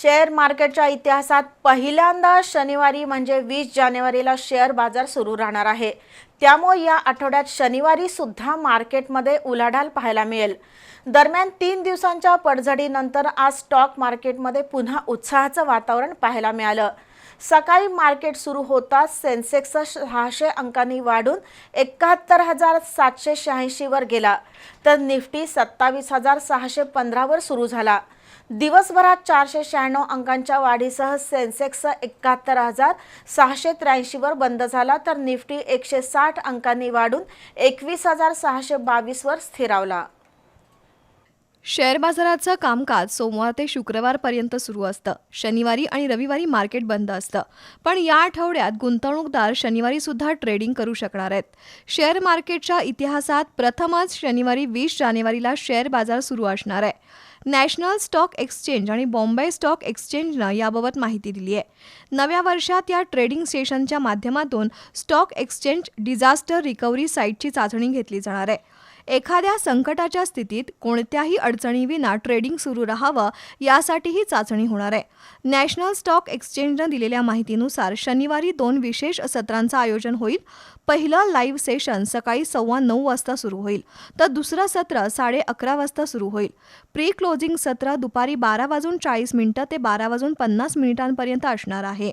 Share मार्केटच्या इतिहासात पहिल्यांदा शनिवारी म्हणजे वीस जानेवारीला शेअर बाजार सुरू राहणार आहे. त्यामुळे या आठवड्यात शनिवारी सुद्धा मार्केटमध्ये उलाढाल पाहायला मिळेल. दरम्यान तीन दिवसांच्या पडझडीनंतर आज स्टॉक मार्केटमध्ये पुन्हा उत्साहाचं वातावरण पाहायला मिळालं. सकाळी मार्केट सुरू होताच सेन्सेक्स सहाशे अंकांनी वाढून एकाहत्तर हजार सातशे शहाऐंशीवर गेला. तर निफ्टी सत्तावीस हजार सहाशे पंधरावर सुरू झाला. दिवसभरात चारशे शहाण्णव अंकांच्या वाढीसह सेन्सेक्स एकाहत्तर हजार सहाशे त्र्याऐंशीवर बंद झाला तर निफ्टी एकशे साठ अंकांनी वाढून एकवीस हजार सहाशे बावीसवर स्थिरावला. शेअर बाजाराचं कामकाज सोमवार ते शुक्रवारपर्यंत सुरू असतं. शनिवारी आणि रविवारी मार्केट बंद असतं. पण या आठवड्यात गुंतवणूकदार शनिवारी सुद्धा ट्रेडिंग करू शकणार आहेत. शेअर मार्केटच्या इतिहासात प्रथमच शनिवारी वीस जानेवारीला शेअर बाजार सुरू असणार आहे. नॅशनल स्टॉक एक्सचेंज आणि बॉम्बे स्टॉक एक्सचेंजनं याबाबत माहिती दिली आहे. नव्या वर्षात या ट्रेडिंग स्टेशनच्या माध्यमातून स्टॉक एक्सचेंज डिझास्टर रिकव्हरी साईटची चाचणी घेतली जाणार आहे. एखाद्या संकटाच्या स्थितीत कोणत्याही अडचणीविना ट्रेडिंग सुरू राहावं यासाठी ही चाचणी होणार आहे. नॅशनल स्टॉक एक्सचेंजनं दिलेल्या माहितीनुसार शनिवारी दोन विशेष सत्रांचं आयोजन होईल. पहिलं लाईव्ह सेशन सकाळी सव्वा नऊ वाजता सुरू होईल. तर दुसरं सत्र साडे अकरा वाजता सुरू होईल. प्री क्लोजिंग सत्र दुपारी बारा वाजून चाळीस मिनिटं ते बारा वाजून पन्नास मिनिटांपर्यंत असणार आहे.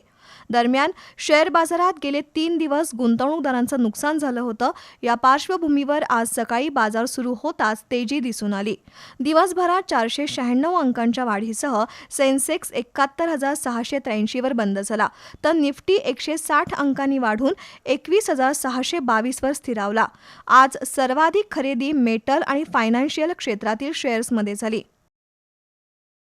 दरम्यान शेअर बाजारात गेले तीन दिवस गुंतवणूकदारांचं नुकसान झालं होतं. या पार्श्वभूमीवर आज सकाळी बाजार सुरू होताच तेजी दिसून आली. दिवसभरात चारशे शहाण्णव अंकांच्या वाढीसह सेन्सेक्स एकाहत्तर हजार सहाशे त्र्याऐंशीवर बंद झाला. तर निफ्टी एकशे साठ अंकांनी वाढून एकवीस हजार सहाशे बावीसवर स्थिरावला. आज सर्वाधिक खरेदी मेटल आणि फायनान्शियल क्षेत्रातील शेअर्समध्ये झाली.